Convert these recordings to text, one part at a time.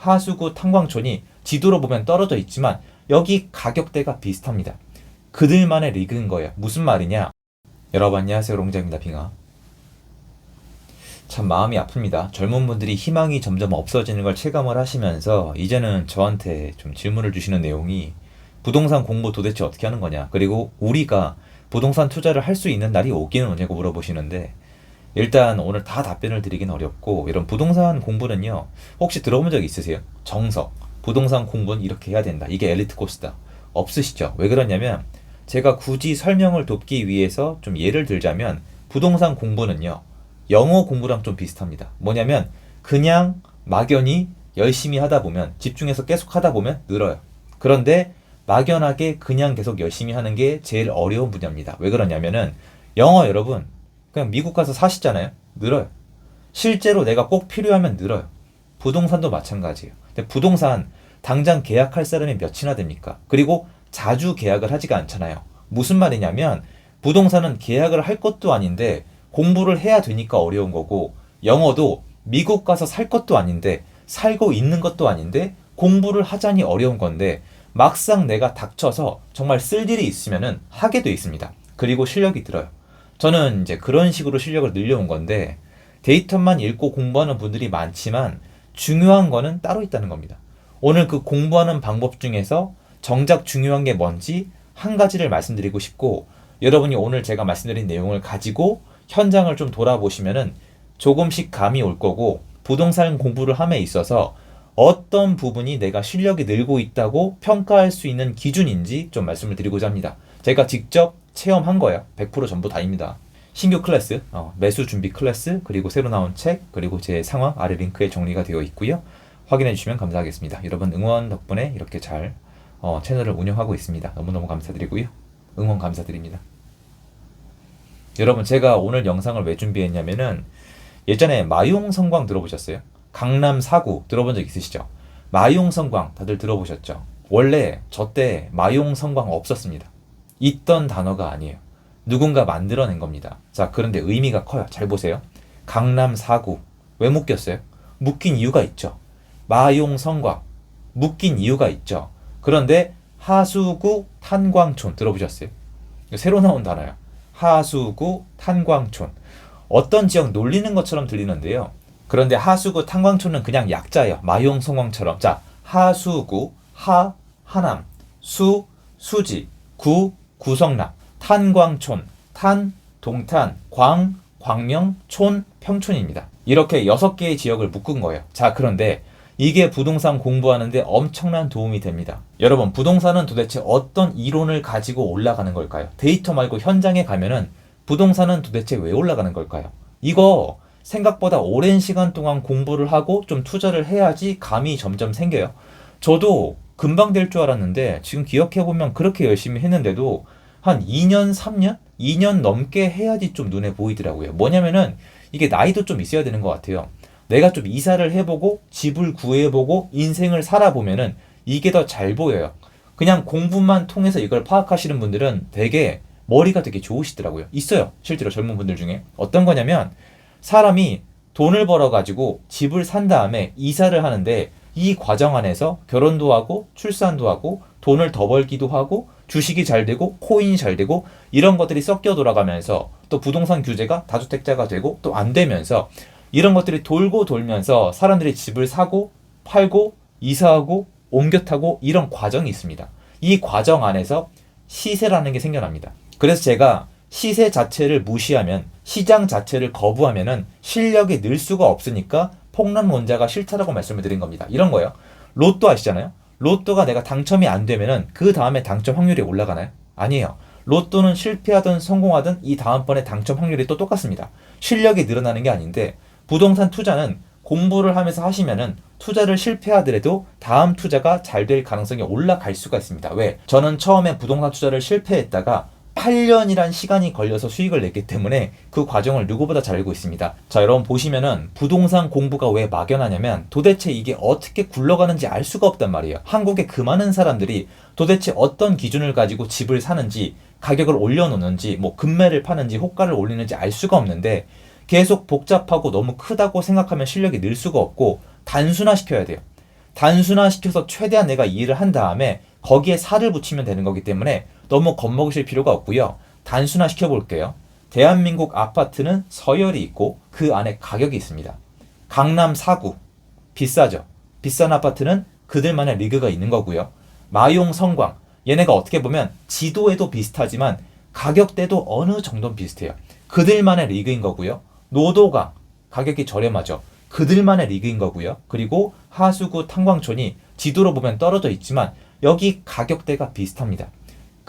하수구 탄광촌이 지도로 보면 떨어져 있지만 여기 가격대가 비슷합니다. 그들만의 리그인 거예요. 무슨 말이냐? 여러분 안녕하세요. 롱자입니다. 빙하. 참 마음이 아픕니다. 젊은 분들이 희망이 점점 없어지는 걸 체감을 하시면서 이제는 저한테 좀 질문을 주시는 내용이 부동산 공부 도대체 어떻게 하는 거냐. 그리고 우리가 부동산 투자를 할 수 있는 날이 오기는 오냐고 물어보시는데 일단 오늘 다 답변을 드리긴 어렵고 이런 부동산 공부는요. 혹시 들어본 적 있으세요? 정석. 부동산 공부는 이렇게 해야 된다. 이게 엘리트 코스다. 없으시죠? 왜 그러냐면 제가 굳이 설명을 돕기 위해서 좀 예를 들자면 부동산 공부는요. 영어 공부랑 좀 비슷합니다. 뭐냐면 그냥 막연히 열심히 하다 보면 집중해서 계속 하다 보면 늘어요. 그런데 막연하게 그냥 계속 열심히 하는 게 제일 어려운 분야입니다. 왜 그러냐면은 영어 여러분 그냥 미국 가서 사시잖아요. 늘어요. 실제로 내가 꼭 필요하면 늘어요. 부동산도 마찬가지예요. 근데 부동산 당장 계약할 사람이 몇이나 됩니까? 그리고 자주 계약을 하지가 않잖아요. 무슨 말이냐면 부동산은 계약을 할 것도 아닌데 공부를 해야 되니까 어려운 거고 영어도 미국 가서 살 것도 아닌데 살고 있는 것도 아닌데 공부를 하자니 어려운 건데 막상 내가 닥쳐서 정말 쓸 일이 있으면은 하게 돼 있습니다. 그리고 실력이 들어요. 저는 이제 그런 식으로 실력을 늘려온 건데 데이터만 읽고 공부하는 분들이 많지만 중요한 거는 따로 있다는 겁니다. 오늘 그 공부하는 방법 중에서 정작 중요한 게 뭔지 한 가지를 말씀드리고 싶고 여러분이 오늘 제가 말씀드린 내용을 가지고 현장을 좀 돌아보시면은 조금씩 감이 올 거고 부동산 공부를 함에 있어서 어떤 부분이 내가 실력이 늘고 있다고 평가할 수 있는 기준인지 좀 말씀을 드리고자 합니다. 제가 직접 체험한 거예요. 100% 전부 다입니다. 신규 클래스, 어, 매수 준비 클래스, 그리고 새로 나온 책, 그리고 제 상황 아래 링크에 정리가 되어 있고요. 확인해 주시면 감사하겠습니다. 여러분 응원 덕분에 이렇게 잘 어, 채널을 운영하고 있습니다. 너무너무 감사드리고요. 응원 감사드립니다. 여러분 제가 오늘 영상을 왜 준비했냐면은 예전에 마용 성광 들어보셨어요? 강남 사구 들어본 적 있으시죠? 마용 성광 다들 들어보셨죠? 원래 저 때 마용 성광 없었습니다. 있던 단어가 아니에요. 누군가 만들어낸 겁니다. 자, 그런데 의미가 커요. 잘 보세요. 강남 사구 왜 묶였어요? 묶인 이유가 있죠. 마용 성광 묶인 이유가 있죠. 그런데 하수구 탄광촌 들어보셨어요? 새로 나온 단어예요. 하수구 탄광촌. 어떤 지역 놀리는 것처럼 들리는데요. 그런데 하수구 탄광촌은 그냥 약자예요. 마용 성광처럼. 자, 하수구, 하, 하남, 수, 수지, 구, 구성남, 탄광촌, 탄, 동탄, 광, 광명, 촌, 평촌입니다. 이렇게 여섯 개의 지역을 묶은 거예요. 자, 그런데 이게 부동산 공부하는데 엄청난 도움이 됩니다. 여러분, 부동산은 도대체 어떤 이론을 가지고 올라가는 걸까요? 데이터 말고 현장에 가면은 부동산은 도대체 왜 올라가는 걸까요? 이거 생각보다 오랜 시간 동안 공부를 하고 좀 투자를 해야지 감이 점점 생겨요. 저도 금방 될 줄 알았는데 지금 기억해 보면 그렇게 열심히 했는데도 한 2년, 3년? 2년 넘게 해야지 좀 눈에 보이더라고요. 뭐냐면은 이게 나이도 좀 있어야 되는 것 같아요. 내가 좀 이사를 해보고 집을 구해보고 인생을 살아보면은 이게 더 잘 보여요. 그냥 공부만 통해서 이걸 파악하시는 분들은 되게 머리가 되게 좋으시더라고요. 있어요. 실제로 젊은 분들 중에. 어떤 거냐면 사람이 돈을 벌어가지고 집을 산 다음에 이사를 하는데 이 과정 안에서 결혼도 하고 출산도 하고 돈을 더 벌기도 하고 주식이 잘 되고 코인이 잘 되고 이런 것들이 섞여 돌아가면서 또 부동산 규제가 다주택자가 되고 또 안 되면서 이런 것들이 돌고 돌면서 사람들이 집을 사고 팔고 이사하고 옮겨 타고 이런 과정이 있습니다. 이 과정 안에서 시세라는 게 생겨납니다. 그래서 제가 시세 자체를 무시하면 시장 자체를 거부하면은 실력이 늘 수가 없으니까 폭락론자가 싫다라고 말씀을 드린 겁니다. 이런 거예요. 로또 아시잖아요? 로또가 내가 당첨이 안 되면은 그 다음에 당첨 확률이 올라가나요? 아니에요. 로또는 실패하든 성공하든 이 다음번에 당첨 확률이 또 똑같습니다. 실력이 늘어나는 게 아닌데 부동산 투자는 공부를 하면서 하시면은 투자를 실패하더라도 다음 투자가 잘 될 가능성이 올라갈 수가 있습니다. 왜? 저는 처음에 부동산 투자를 실패했다가 8년이란 시간이 걸려서 수익을 냈기 때문에 그 과정을 누구보다 잘 알고 있습니다. 자, 여러분 보시면은 부동산 공부가 왜 막연하냐면 도대체 이게 어떻게 굴러가는지 알 수가 없단 말이에요. 한국의 그 많은 사람들이 도대체 어떤 기준을 가지고 집을 사는지 가격을 올려놓는지 뭐 금매를 파는지 호가를 올리는지 알 수가 없는데 계속 복잡하고 너무 크다고 생각하면 실력이 늘 수가 없고 단순화시켜야 돼요. 단순화시켜서 최대한 내가 이해를 한 다음에 거기에 살을 붙이면 되는 거기 때문에 너무 겁먹으실 필요가 없고요. 단순화시켜 볼게요. 대한민국 아파트는 서열이 있고 그 안에 가격이 있습니다. 강남 4구 비싸죠. 비싼 아파트는 그들만의 리그가 있는 거고요. 마용 성광 얘네가 어떻게 보면 지도에도 비슷하지만 가격대도 어느 정도는 비슷해요. 그들만의 리그인 거고요. 노도강 가격이 저렴하죠. 그들만의 리그인 거고요. 그리고 하수구 탄광촌이 지도로 보면 떨어져 있지만 여기 가격대가 비슷합니다.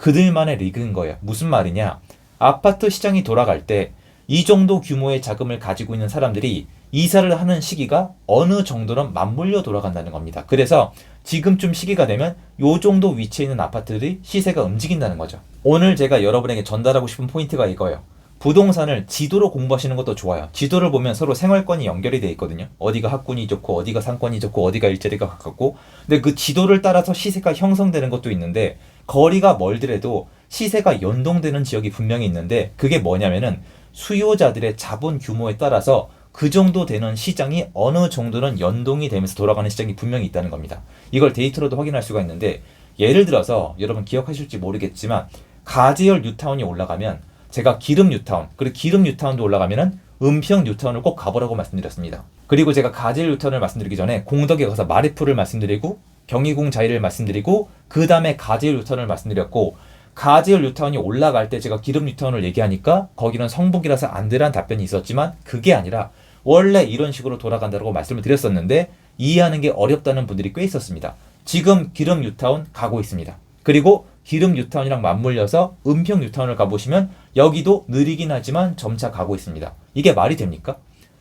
그들만의 리그인 거예요. 무슨 말이냐? 아파트 시장이 돌아갈 때 이 정도 규모의 자금을 가지고 있는 사람들이 이사를 하는 시기가 어느 정도는 맞물려 돌아간다는 겁니다. 그래서 지금쯤 시기가 되면 요 정도 위치에 있는 아파트들이 시세가 움직인다는 거죠. 오늘 제가 여러분에게 전달하고 싶은 포인트가 이거예요. 부동산을 지도로 공부하시는 것도 좋아요. 지도를 보면 서로 생활권이 연결이 돼 있거든요. 어디가 학군이 좋고 어디가 상권이 좋고 어디가 일자리가 가깝고 근데 그 지도를 따라서 시세가 형성되는 것도 있는데 거리가 멀더라도 시세가 연동되는 지역이 분명히 있는데 그게 뭐냐면은 수요자들의 자본 규모에 따라서 그 정도 되는 시장이 어느 정도는 연동이 되면서 돌아가는 시장이 분명히 있다는 겁니다. 이걸 데이터로도 확인할 수가 있는데 예를 들어서 여러분 기억하실지 모르겠지만 가지열 뉴타운이 올라가면 제가 기름 뉴타운 그리고 기름 뉴타운도 올라가면은 은평 뉴타운을 꼭 가보라고 말씀드렸습니다. 그리고 제가 가지열 뉴타운을 말씀드리기 전에 공덕에 가서 마리프를 말씀드리고 경희궁 자이를 말씀드리고 그 다음에 가지열 뉴타운을 말씀드렸고 가지열 뉴타운이 올라갈 때 제가 기름 뉴타운을 얘기하니까 거기는 성북이라서 안 되란 답변이 있었지만 그게 아니라 원래 이런 식으로 돌아간다고 말씀을 드렸었는데 이해하는 게 어렵다는 분들이 꽤 있었습니다. 지금 기름 뉴타운 가고 있습니다. 그리고 기름 뉴타운이랑 맞물려서 은평 뉴타운을 가보시면 여기도 느리긴 하지만 점차 가고 있습니다. 이게 말이 됩니까?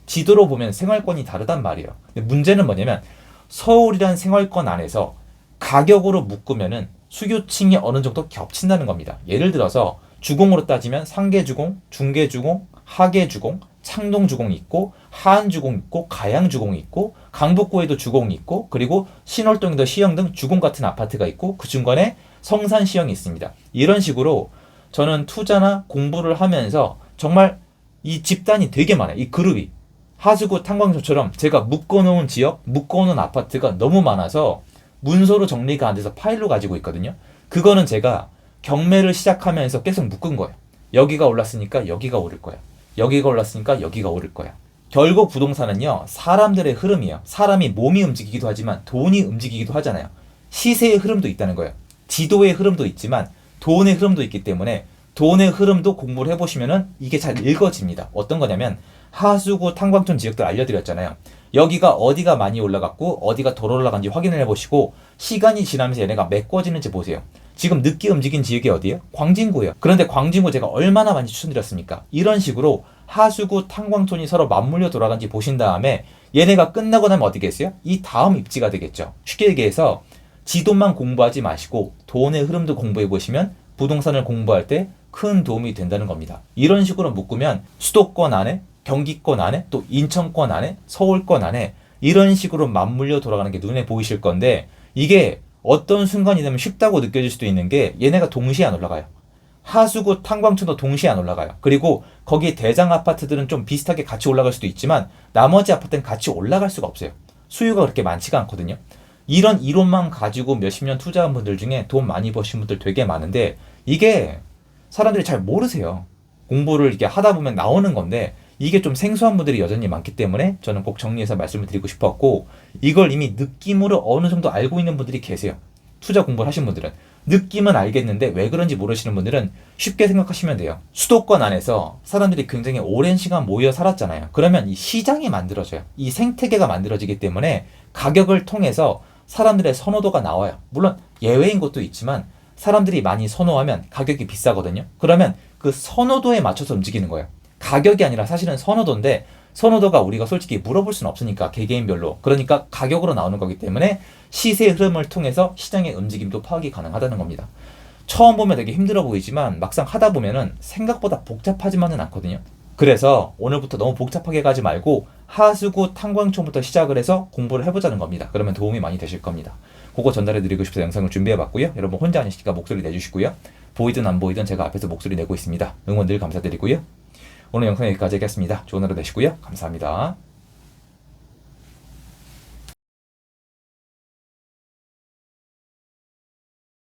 지도로 보면 생활권이 다르단 말이에요. 문제는 뭐냐면 서울이란 생활권 안에서 가격으로 묶으면은 수요층이 어느 정도 겹친다는 겁니다. 예를 들어서 주공으로 따지면 상계주공, 중계주공, 하계주공, 창동주공이 있고 하안주공 있고 가양주공이 있고 강북구에도 주공이 있고 그리고 신월동에도 시형 등 주공 같은 아파트가 있고 그 중간에 성산 시형이 있습니다. 이런 식으로 저는 투자나 공부를 하면서 정말 이 집단이 되게 많아요. 이 그룹이 하수구 탄광소처럼 제가 묶어놓은 지역, 묶어놓은 아파트가 너무 많아서 문서로 정리가 안 돼서 파일로 가지고 있거든요. 그거는 제가 경매를 시작하면서 계속 묶은 거예요. 여기가 올랐으니까 여기가 오를 거야. 여기가 올랐으니까 여기가 오를 거야. 결국 부동산은요, 사람들의 흐름이에요. 사람이 몸이 움직이기도 하지만 돈이 움직이기도 하잖아요. 시세의 흐름도 있다는 거예요. 지도의 흐름도 있지만 돈의 흐름도 있기 때문에 돈의 흐름도 공부를 해보시면은 이게 잘 읽어집니다. 어떤 거냐면 하수구 탄광촌 지역들 알려드렸잖아요. 여기가 어디가 많이 올라갔고 어디가 덜 올라간지 확인을 해보시고 시간이 지나면서 얘네가 메꿔지는지 보세요. 지금 늦게 움직인 지역이 어디예요? 광진구예요. 그런데 광진구 제가 얼마나 많이 추천드렸습니까? 이런 식으로 하수구 탄광촌이 서로 맞물려 돌아간지 보신 다음에 얘네가 끝나고 나면 어디겠어요? 이 다음 입지가 되겠죠. 쉽게 얘기해서 지도만 공부하지 마시고 돈의 흐름도 공부해 보시면 부동산을 공부할 때 큰 도움이 된다는 겁니다. 이런 식으로 묶으면 수도권 안에 경기권 안에 또 인천권 안에 서울권 안에 이런 식으로 맞물려 돌아가는 게 눈에 보이실 건데 이게 어떤 순간이 되면 쉽다고 느껴질 수도 있는 게 얘네가 동시에 안 올라가요. 하수구 탄광촌도 동시에 안 올라가요. 그리고 거기 대장 아파트들은 좀 비슷하게 같이 올라갈 수도 있지만 나머지 아파트는 같이 올라갈 수가 없어요. 수요가 그렇게 많지가 않거든요. 이런 이론만 가지고 몇십 년 투자한 분들 중에 돈 많이 버신 분들 되게 많은데 이게 사람들이 잘 모르세요. 공부를 이렇게 하다 보면 나오는 건데 이게 좀 생소한 분들이 여전히 많기 때문에 저는 꼭 정리해서 말씀을 드리고 싶었고 이걸 이미 느낌으로 어느 정도 알고 있는 분들이 계세요. 투자 공부를 하신 분들은 느낌은 알겠는데 왜 그런지 모르시는 분들은 쉽게 생각하시면 돼요. 수도권 안에서 사람들이 굉장히 오랜 시간 모여 살았잖아요. 그러면 이 시장이 만들어져요. 이 생태계가 만들어지기 때문에 가격을 통해서 사람들의 선호도가 나와요. 물론 예외인 것도 있지만 사람들이 많이 선호하면 가격이 비싸거든요. 그러면 그 선호도에 맞춰서 움직이는 거예요. 가격이 아니라 사실은 선호도인데 선호도가 우리가 솔직히 물어볼 수는 없으니까 개개인별로 그러니까 가격으로 나오는 거기 때문에 시세의 흐름을 통해서 시장의 움직임도 파악이 가능하다는 겁니다. 처음 보면 되게 힘들어 보이지만 막상 하다 보면은 생각보다 복잡하지만은 않거든요. 그래서 오늘부터 너무 복잡하게 가지 말고 하수구 탄광촌부터 시작을 해서 공부를 해보자는 겁니다. 그러면 도움이 많이 되실 겁니다. 그거 전달해 드리고 싶어서 영상을 준비해 봤고요. 여러분 혼자 아니시니까 목소리 내주시고요. 보이든 안 보이든 제가 앞에서 목소리 내고 있습니다. 응원 늘 감사드리고요. 오늘 영상 여기까지 하겠습니다. 좋은 하루 되시고요. 감사합니다.